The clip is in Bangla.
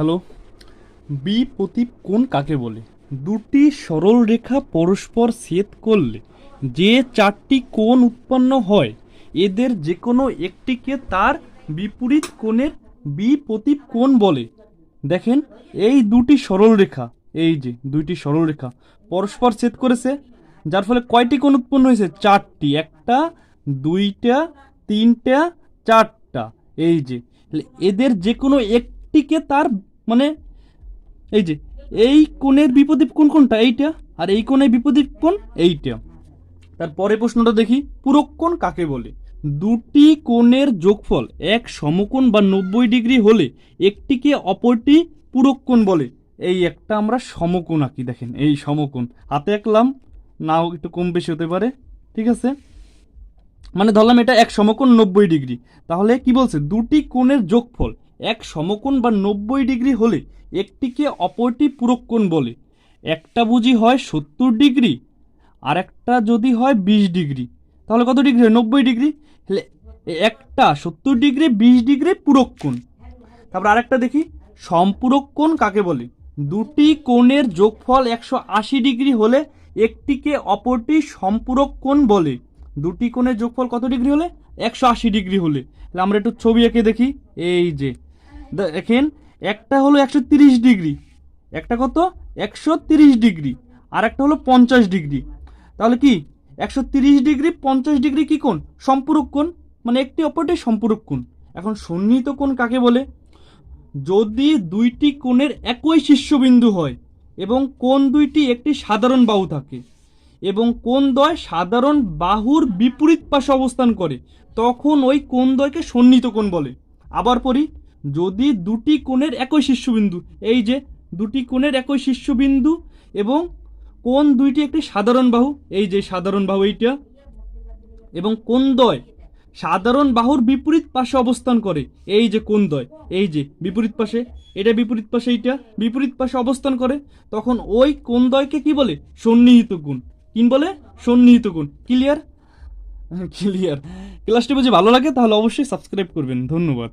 হ্যালো? বি প্রতীপ কোণ কাকে বলে? দুটি সরল রেখা পরস্পর ছেদ করলে যে চারটি কোণ উৎপন্ন হয়, এদের যে কোনো একটিকে তার বিপরীত কোণের বি প্রতীপ কোণ বলে। দেখেন, এই দুটি সরল রেখা, এই যে দুইটি সরল রেখা পরস্পর ছেদ করেছে, যার ফলে কয়টি কোণ উৎপন্ন হয়েছে? চারটি, একটা, দুইটা, তিনটা, চারটা, এই যে। এদের যে কোনো একটিকে তার মানে এই যে, এই কোণের বিপদীপ কোণ কোনটা এইটা, আর এই কোণের বিপদীপ কোণ এইটা। তারপরে প্রশ্নটা দেখি, পূরক কোণ কাকে বলে? দুটি কোণের যোগফল এক সমকোণ বা নব্বই ডিগ্রি হলে একটিকে অপরটি পূরক কোণ বলে। এই একটা আমরা সমকোণ আঁকি, দেখেন, এই সমকোণ। হাতে আঁকলাম, নাও একটু কম বেশি হতে পারে, ঠিক আছে? মানে ধরলাম এটা এক সমকোণ নব্বই ডিগ্রি। তাহলে কি বলছে? দুটি কোণের যোগফল এক সমকোণ বা নব্বই ডিগ্রি হলে একটিকে অপরটি পূরক কোণ বলে। একটা বুঝি হয় সত্তর ডিগ্রি, আর একটা যদি হয় বিশ ডিগ্রি। তাহলে কত ডিগ্রি? হয় নব্বই ডিগ্রি। তাহলে একটা সত্তর ডিগ্রি, বিশ ডিগ্রি পূরক কোণ তারপর আরেকটা দেখি সম্পূরক কোণ কাকে বলে? দুটি কোণের যোগফল একশো আশি ডিগ্রি হলে একটিকে অপরটি সম্পূরক কোণ বলে। দুটি কোণের যোগফল কত ডিগ্রি হলে? একশো আশি ডিগ্রি হলে। তাহলে আমরা একটু ছবি এঁকে দেখি। এই যে দেখেন, একটা হলো একশো তিরিশ ডিগ্রি, একটা কত? একশো তিরিশ ডিগ্রি আর একটা হলো পঞ্চাশ ডিগ্রি। তাহলে কি? একশো তিরিশ ডিগ্রি, পঞ্চাশ ডিগ্রি কি কোণ? সম্পূরক কোণ মানে একটি অপরটি সম্পূরক কোণ। এখন সন্নিহিত কোণ কাকে বলে? যদি দুইটি কোণের একই শীর্ষবিন্দু হয় এবং কোন দুইটি একটি সাধারণ বাহু থাকে এবং কোন দ্বয় সাধারণ বাহুর বিপরীত পাশে অবস্থান করে, তখন ওই কোন দ্বয়কে সন্নিহিত কোণ বলে। আবার পড়ি যদি দুটি কোণের একই শীর্ষবিন্দু, এই যে দুটি কোণের একই শীর্ষবিন্দু এবং কোন দুইটি একটি সাধারণ বাহু, এই যে সাধারণ বাহু এইটা, এবং কোণদ্বয় সাধারণ বাহুর বিপরীত পাশে অবস্থান করে, এই যে কোণদ্বয় এই যে বিপরীত পাশে, এটা বিপরীত পাশে এইটা, বিপরীত পাশে অবস্থান করে, তখন ওই কোণদ্বয়কে কি বলে? সন্নিহিত কোণ। কি বলে? সন্নিহিত কোণ। ক্লিয়ার ক্লিয়ার ক্লাসটি বুঝি ভালো লাগে, তাহলে অবশ্যই সাবস্ক্রাইব করবেন। ধন্যবাদ।